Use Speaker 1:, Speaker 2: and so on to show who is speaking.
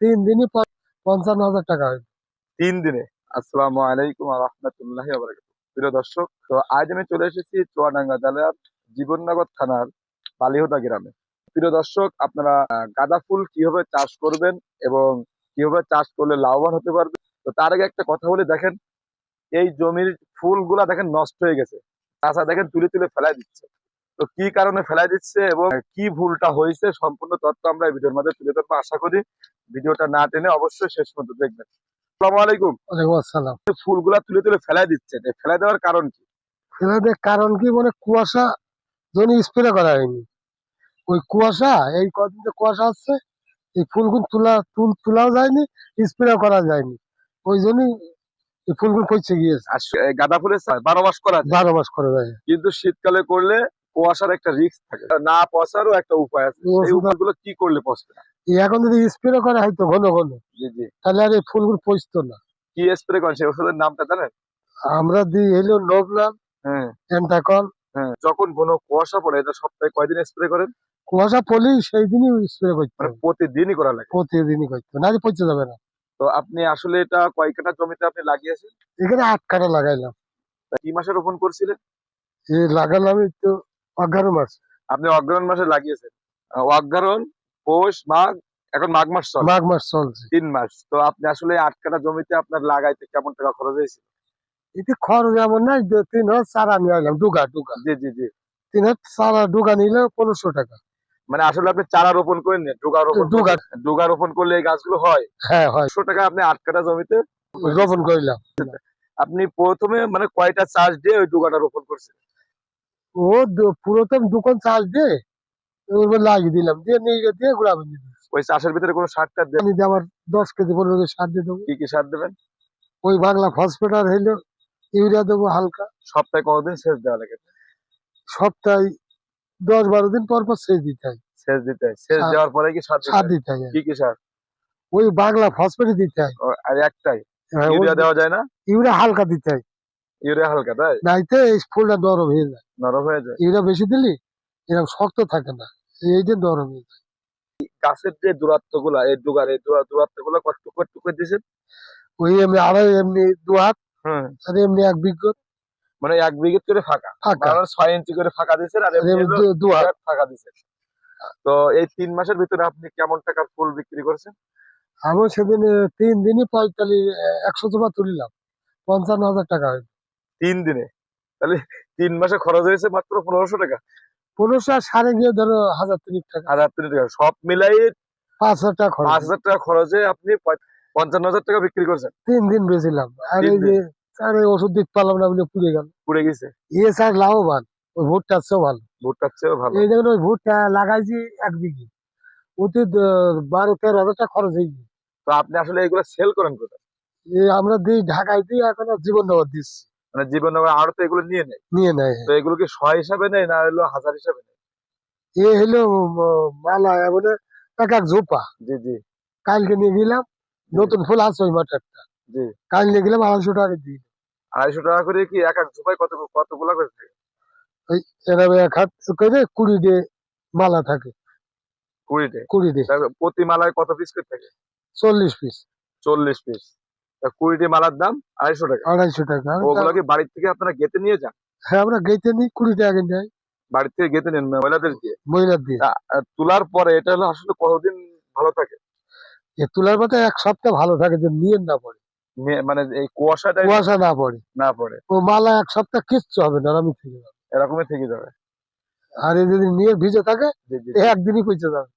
Speaker 1: তিন দিনই পঞ্চান্ন হাজার টাকা হয়
Speaker 2: তিন দিনে। আসসালামু আলাইকুম রহমতুল্লাহ প্রিয় দর্শক, তো আজ আমি চলে এসেছি চুয়াডাঙ্গা জেলার জীবননগর থানার বালিহোদা গ্রামে। প্রিয় দর্শক, আপনারা গাঁদা ফুল কীভাবে চাষ করবেন এবং কীভাবে চাষ করলে লাভবান হতে পারবে তো তার আগে একটা কথা বলে, দেখেন এই জমির ফুলগুলা দেখেন নষ্ট হয়ে গেছে। তাছাড়া দেখেন তুলে তুলে ফেলাই দিচ্ছে। তো কি কারণে ফেলাই দিচ্ছে এবং কি ভুলটা হয়েছে সম্পূর্ণ তথ্য আমরা এই ভিডিওর মধ্যে তুলে ধরবো। আশা করি ভিডিওটা না টেনে অবশ্যই শেষ পর্যন্ত দেখবেন। আসসালামু আলাইকুম।
Speaker 1: ওয়ালাইকুম আসসালাম।
Speaker 2: ফুলগুলা তুলে তুলে ফেলাই দিচ্ছেন। এই ফেলাই দেওয়ার কারণ কি?
Speaker 1: ফেলাদের কারণ কি? মানে কুয়াশা জন্য স্প্রে করা হয়নি। ওই কুয়াশা এই কদিন যে কুয়াশা আসছে এই ফুলগুলো তোলা তুল তোলাও যায়নি স্প্রে করা যায়নি। ওই জন্যই এই ফুলগুলো পচে গিয়েছে।
Speaker 2: গাঁদা ফুলের বারো মাস করা
Speaker 1: বারো মাস করে যায়।
Speaker 2: কিন্তু শীতকালে করলে কুয়াশার একটা রিস্ক থাকে। না পচারও একটা উপায় আছে। এই উপায়গুলো কি করলে পচবে না?
Speaker 1: এখন যদি স্প্রে করা হয়তো ঘন ঘন
Speaker 2: জি জি।
Speaker 1: তাহলে আর এই ফুলগুলো পচতো না।
Speaker 2: কি স্প্রে করেন? সেই ওষুধের নামটা জানেন?
Speaker 1: আমরা দিই হলো নোবলাম
Speaker 2: হ্যাঁ।
Speaker 1: এন্টাকল
Speaker 2: হ্যাঁ যখন কোনো কুয়াশা পড়ে এটা সপ্তাহে কয়দিন স্প্রে করেন?
Speaker 1: কুয়াশা পড়লেই সেই দিনই স্প্রে করতে
Speaker 2: মানে প্রতিদিনই করা লাগে?
Speaker 1: প্রতিদিনই করতে হবে নাহলে পচে যাবে না।
Speaker 2: তো আপনি আসলে এটা কয় কাঠা জমিতে আপনি লাগিয়েছেন?
Speaker 1: এখানে আট কাটা লাগাইলাম।
Speaker 2: কি মাসে রোপণ করছিলেন?
Speaker 1: লাগালাম তো এগারো মাস।
Speaker 2: আপনি অগ্রহণ মাসে লাগিয়েছেন। অগ্রহণ পৌষ মাঘ এখন মাঘ মাস চলে।
Speaker 1: মাঘ মাস চলছে।
Speaker 2: তিন মাস। তো আপনি আসলে আট কাটা জমিতে আপনার লাগাইতে কেমন টাকা খরচ হয়েছে?
Speaker 1: এতে খরচ এমন নাই তিন হাজার চারা নিয়ে আইলাম ডুগা ডুগা।
Speaker 2: জি জি জি।
Speaker 1: তিন হাজার চারা ডুগা নিলে পনেরোশো টাকা।
Speaker 2: মানে আসলে আপনি চারা রোপণ করেন ডুগা রোপণ
Speaker 1: ডুগা।
Speaker 2: রোপণ করলে এই গাছগুলো হয়?
Speaker 1: হ্যাঁ হয়।
Speaker 2: টাকা আপনি আট কাঠা জমিতে
Speaker 1: রোপণ করলাম।
Speaker 2: আপনি প্রথমে মানে কয়টা চাষ দিয়ে ওই ডুগাটা রোপণ করছেন?
Speaker 1: ও পুরাতন দোকান চাষ দিয়ে ওগুলো লাগিয়ে দিলাম দিয়ে নিয়ে দিয়ে ঘুরা
Speaker 2: ওই চাষের ভিতরে কোনো সার টার
Speaker 1: দিয়ে আমার দশ কেজি পনেরো কেজি সার দিয়ে দেবো।
Speaker 2: কি কি সার দেবেন?
Speaker 1: ওই বাংলা ফসফেটার হইল ইউরিয়া দেবো হালকা।
Speaker 2: সপ্তাহে কতদিন সেচ দেওয়া লাগে?
Speaker 1: সপ্তাহে দশ বারো দিন পর পর সেচ দিতে হয়।
Speaker 2: সেচ দিতে হয়। সেচ দেওয়ার পরে কি সার
Speaker 1: সার দিতে হয়
Speaker 2: কি কি সার?
Speaker 1: ওই বাংলা ফসফেট দিতে হয়।
Speaker 2: আর একটাই?
Speaker 1: হ্যাঁ,
Speaker 2: ইউরিয়া দেওয়া যায় না?
Speaker 1: ইউরিয়া হালকা দিতে হয়।
Speaker 2: ইউরিয়া হালকা তাই?
Speaker 1: নাইতে এই ফুলটা নরম হয়ে যায়।
Speaker 2: নরম হয়ে যায়?
Speaker 1: ইউরিয়া বেশি দিলি এরকম শক্ত থাকে না। এই যে নরম হয়ে যায়।
Speaker 2: গাছের যে দূরত্বগুলা এই ডুগার এই দূরত্বগুলা কত কত করে দিয়েছেন?
Speaker 1: ওই এমনি আড়াই এমনি দু হাত
Speaker 2: হ্যাঁ।
Speaker 1: আর এমনি এক বিঘ।
Speaker 2: মানে এক বিঘে করে ফাঁকা।
Speaker 1: ফাঁকা।
Speaker 2: মানে ছয় ইঞ্চি করে ফাঁকা দিয়েছেন আর
Speaker 1: দু- হাত।
Speaker 2: ফাঁকা দিয়েছেন। তো এই তিন মাসের ভিতরে আপনি কেমন টাকার ফুল বিক্রি করছেন?
Speaker 1: আমি সেদিন তিন দিনই পঁয়তাল্লিশ একশো জমা তুলিলাম পঞ্চান্ন হাজার টাকা হয়
Speaker 2: তিন দিনে। তাহলে তিন মাসে খরচ হয়েছে মাত্র পনেরোশো টাকা।
Speaker 1: পনেরোশো সাড়ে গিয়ে ধরো হাজার তিরিশ টাকা।
Speaker 2: হাজার তিন টাকা। সব মিলাই
Speaker 1: পাঁচ হাজার টাকা
Speaker 2: পাঁচ হাজার টাকা খরচে আপনি পঞ্চান্ন হাজার টাকা বিক্রি করছেন।
Speaker 1: তিন দিন বেছিলাম আর এই যে আর ওষুধ দিতে পারলাম না বলে পুড়ে গেল।
Speaker 2: পুড়ে গেছে।
Speaker 1: এ স্যার লাভবান। ওই ভুট্টার চেয়েও ভালো।
Speaker 2: ভুট্টার চেয়েও ভালো।
Speaker 1: এই দেখুন ওই ভুট্টা লাগাইছি এক বিঘি। ওতে বারো তেরো হাজার টাকা খরচ হয়ে
Speaker 2: তো আপনি আসলে এগুলো সেল করেন কোথায়?
Speaker 1: আমরা দিই ঢাকায় দিই এখন জীবন নগর দিচ্ছি।
Speaker 2: মানে জীবন আরও তো এগুলো নিয়ে নেয়।
Speaker 1: নিয়ে নেয়।
Speaker 2: তো এগুলো কি শয় হিসাবে নেয় না হলো হাজার হিসাবে নেয়।
Speaker 1: এ হলো মালা এমন এক এক ঝোপা।
Speaker 2: জি জি।
Speaker 1: কালকে নিয়ে গেলাম নতুন ফুল আছে ওই মাঠেরটা
Speaker 2: জি।
Speaker 1: কাল নিয়ে গেলাম আড়াইশো টাকা দিই
Speaker 2: আড়াইশো টাকা করে কি এক এক ঝোপায় কত কতগুলা করে থাকে?
Speaker 1: এরকম এক হাত করে কুড়ি দিয়ে মালা থাকে।
Speaker 2: কুড়িতে
Speaker 1: কুড়ি দিয়ে।
Speaker 2: প্রতি মালায় কত পিস করে থাকে?
Speaker 1: চল্লিশ পিস
Speaker 2: চল্লিশ পিস কুড়িটি মালার দাম আড়াইশো টাকা।
Speaker 1: আড়াইশো টাকা।
Speaker 2: ওগুলো কি বাড়ির থেকে আপনারা গেতে নিয়ে যান?
Speaker 1: হ্যাঁ আমরা গেতে নিই কুড়ি টাকা নেয়
Speaker 2: বাড়ির থেকে গেতে নেন মহিলাদের দিয়ে?
Speaker 1: মহিলার দিয়ে।
Speaker 2: তোলার পরে এটা হলো আসলে কতদিন ভালো থাকে?
Speaker 1: তুলার পাতা এক সপ্তাহ ভালো থাকে যে নিয়ে না পড়ে
Speaker 2: মানে এই কুয়াশাটা
Speaker 1: কুয়াশা না পড়ে।
Speaker 2: না পড়ে।
Speaker 1: ও মালা এক সপ্তাহ কিচ্ছু হবে না আমি থেকে যাবে।
Speaker 2: এরকমই থেকে যাবে।
Speaker 1: আর এই যদি নিয়ে ভিজে থাকে একদিনই পচে যাবে।